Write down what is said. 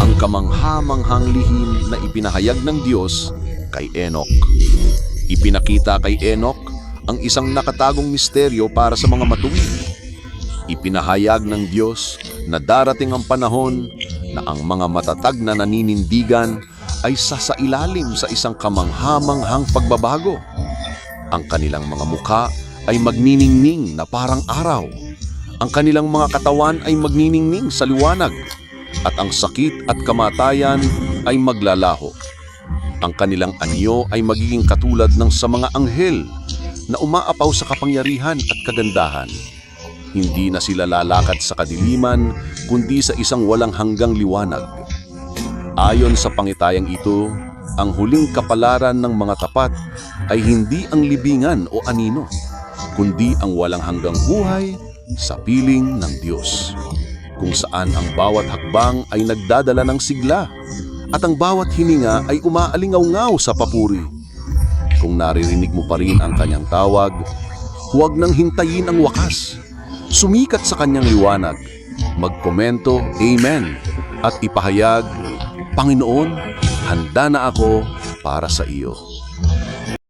ang kamangha-manghang lihim na ipinahayag ng Diyos kay Enoch. Ipinakita kay Enoch ang isang nakatagong misteryo para sa mga matuwid. Ipinahayag ng Diyos na darating ang panahon na ang mga matatag na naninindigan ay sasailalim sa isang kamangha-manghang pagbabago. Ang kanilang mga mukha ay magniningning na parang araw. Ang kanilang mga katawan ay magniningning sa liwanag. At ang sakit at kamatayan ay maglalaho. Ang kanilang anyo ay magiging katulad ng sa mga anghel na umaapaw sa kapangyarihan at kagandahan. Hindi na sila lalakad sa kadiliman, kundi sa isang walang hanggang liwanag. Ayon sa pangitayang ito, ang huling kapalaran ng mga tapat ay hindi ang libingan o anino, kundi ang walang hanggang buhay sa piling ng Diyos, kung saan ang bawat hakbang ay nagdadala ng sigla at ang bawat hininga ay umaalingaw sa papuri. Kung naririnig mo pa rin ang kanyang tawag, huwag nang hintayin ang wakas. Sumikat sa kanyang liwanag. Magkomento, Amen. At ipahayag, Panginoon, handa na ako para sa iyo.